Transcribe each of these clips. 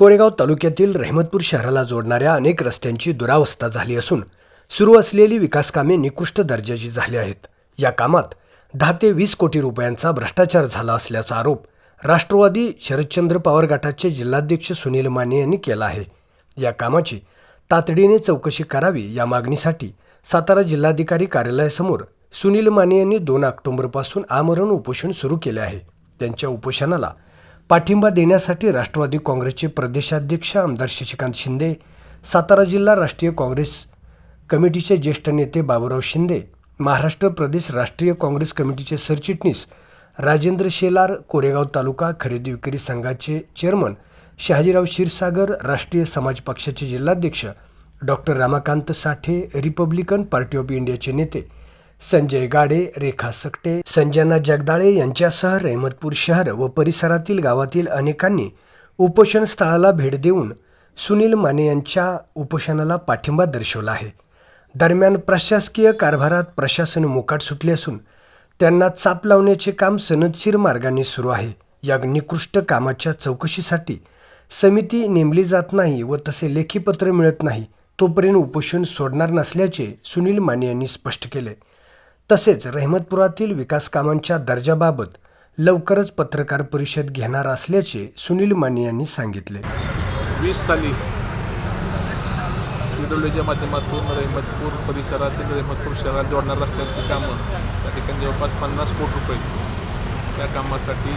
कोरेगाव तालुक्यातील रहमतपूर शहराला जोडणाऱ्या अनेक रस्त्यांची दुरावस्था झाली असून सुरू असलेली विकासकामे निकृष्ट दर्जाची झाली आहेत. या कामात दहा ते वीस कोटी रुपयांचा भ्रष्टाचार झाला असल्याचा आरोप राष्ट्रवादी शरदचंद्र पवार गटाचे जिल्हाध्यक्ष सुनील माने यांनी केला आहे. या कामाची तातडीने चौकशी करावी या मागणीसाठी सातारा जिल्हाधिकारी कार्यालयासमोर सुनील माने यांनी दोन ऑक्टोबरपासून आमरण उपोषण सुरू केले आहे. त्यांच्या उपोषणाला पाठिंबा देण्यासाठी राष्ट्रवादी काँग्रेसचे प्रदेशाध्यक्ष आमदार शशिकांत शिंदे सातारा जिल्हा राष्ट्रीय काँग्रेस कमिटीचे ज्येष्ठ नेते बाबूराव शिंदे महाराष्ट्र प्रदेश राष्ट्रीय काँग्रेस कमिटीचे सरचिटणीस राजेंद्र शेलार कोरेगाव तालुका खरेदी विक्री संघाचे चेअरमन शहाजीराव क्षीरसागर राष्ट्रीय समाज पक्षाचे जिल्हाध्यक्ष doctor Ramakant Sathe Republican party of इंडियाचे नेते संजय गाडे रेखा सकटे संजना जगदाळे यांच्यासह रहमतपूर शहर व परिसरातील गावातील अनेकांनी उपोषण स्थळाला भेट देऊन सुनील माने यांच्या उपोषणाला पाठिंबा दर्शवला आहे. दरम्यान प्रशासकीय कारभारात प्रशासन मोकाट सुटले असून त्यांना चाप लावण्याचे काम सनदशीर मार्गाने सुरू आहे. या निकृष्ट कामाच्या चौकशीसाठी समिती नेमली जात नाही व तसे लेखीपत्र मिळत नाही. तोपर्यंत उपोषण सोडणार नसल्याचे सुनील माने यांनी स्पष्ट केले. तसेच रहमतपुरातील विकास कामांच्या दर्जाबाबत लवकरच पत्रकार परिषद घेणार असल्याचे सुनील माने यांनी सांगितले. वीस साली इडोलीच्या माध्यमातून रहमतपूर परिसरातील रहमतपूर शहरात जोडणार रस्त्यांची कामं त्या ठिकाणी जवळपास पन्नास कोटी रुपये त्या कामासाठी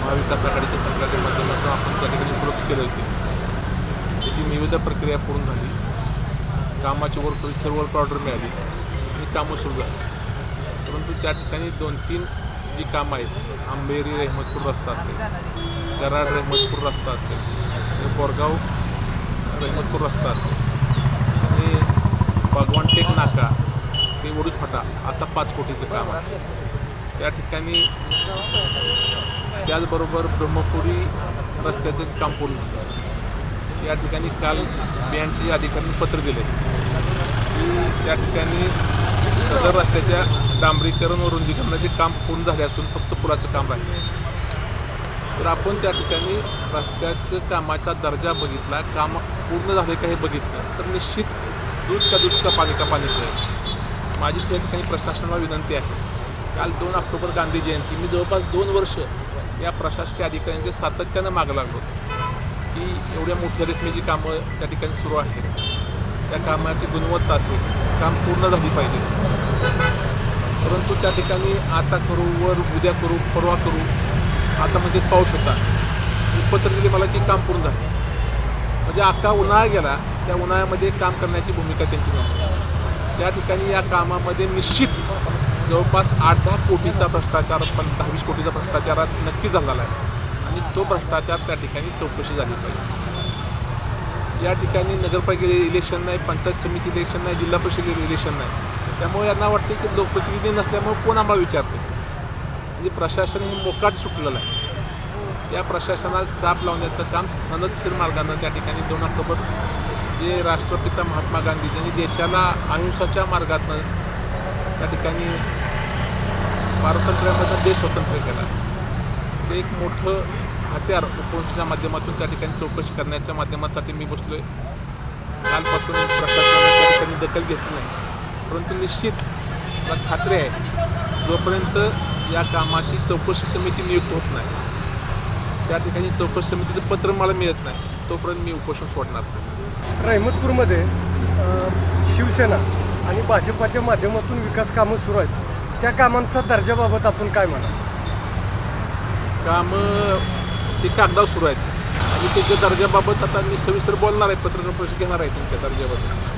महाविकास आघाडीच्या सरकारच्या माध्यमातून आपण त्या ठिकाणी उपलब्ध केले होते. त्याची विविध प्रक्रिया पूर्ण झाली. कामाची वर्क सर्व वर्क ऑर्डर मिळाली. ही कामं सुरू झाली. परंतु त्या ठिकाणी दोन तीन जी कामं आहेत आंबेरी रहमतपूर रस्ता असेल कराड रहमतपूर रस्ता असेल बोरगाव रहमतपूर रस्ता असेल आणि भगवान टेक नाका ते वडूज फाटा असा पाच कोटीचं काम आहे. त्या ठिकाणी त्याचबरोबर ब्रह्मपुरी रस्त्याचं काम पूर्ण झालं. या ठिकाणी काल बँडचे अधिकाऱ्यांनी पत्र दिले की त्या ठिकाणी सदर रस्त्याच्या डांबरीकरण व रुंदीकरणाचे काम पूर्ण झाले असून फक्त पुलाचं काम राहिलं. तर आपण त्या ठिकाणी रस्त्याचं कामाचा दर्जा बघितला काम पूर्ण झाले का हे बघितलं. तर निश्चित दूध का दूध का पाणी का पाणी आहे. माझी त्या ठिकाणी प्रशासनाला विनंती आहे. काल दोन ऑक्टोबर गांधी जयंती. मी जवळपास दोन वर्ष या प्रशासकीय अधिकाऱ्यांचे सातत्यानं मागं लागलो की एवढ्या मोठ्या रकमेची कामं त्या ठिकाणी सुरू आहेत. त्या कामाची गुणवत्ता असेल काम पूर्ण झाली पाहिजे. परंतु त्या ठिकाणी आता करू वर उद्या करू परवा करू आता म्हणजे पाऊस होता पत्र दिले मला की काम पूर्ण झालं. म्हणजे अख्खा उन्हाळा गेला त्या उन्हाळ्यामध्ये काम करण्याची भूमिका त्यांची नव्हती. त्या ठिकाणी या कामामध्ये निश्चित जवळपास आठ दहा कोटीचा भ्रष्टाचार पण दहावीस कोटीचा भ्रष्टाचार नक्की झालेला आहे. आणि तो भ्रष्टाचार त्या ठिकाणी चौकशी झाली पाहिजे. या ठिकाणी नगरपालिका इलेक्शन नाही पंचायत समिती इलेक्शन नाही जिल्हा परिषद इलेक्शन नाही. त्यामुळे यांना वाटते की लोकप्रतिनिधी नसल्यामुळे कोण आम्हाला विचारते? म्हणजे प्रशासन हे मोकाट सुटलेलं आहे. या प्रशासनाला चाप लावण्याचं काम सनदशीर मार्गानं त्या ठिकाणी दोन ऑक्टोबर जे राष्ट्रपिता महात्मा गांधी यांनी देशाला अहिंसाच्या मार्गातनं त्या ठिकाणी स्वातंत्र्यामधनं देश स्वतंत्र केला. ते एक मोठं हत्यार उपोषणाच्या माध्यमातून त्या ठिकाणी चौकशी करण्याच्या माध्यमासाठी मी बसलो आहे कालपासून प्रशासनाने त्या ठिकाणी दखल घेतली नाही. परंतु निश्चित मला खात्री आहे जोपर्यंत या कामाची चौकशी समिती नियुक्त होत नाही त्या ठिकाणी चौकशी समितीचं पत्र मला मिळत नाही तोपर्यंत मी उपोषण सोडणार नाही. रहमतपूरमध्ये शिवसेना आणि भाजपाच्या माध्यमातून विकास कामं सुरू आहेत. त्या कामांचा दर्जाबाबत आपण काय म्हणा कामं ते कागदावर सुरू आहेत. आणि त्याच्या दर्जाबाबत आता मी सविस्तर बोलणार आहे पत्रकार परिषद घेणार आहे त्यांच्या दर्जाबद्दल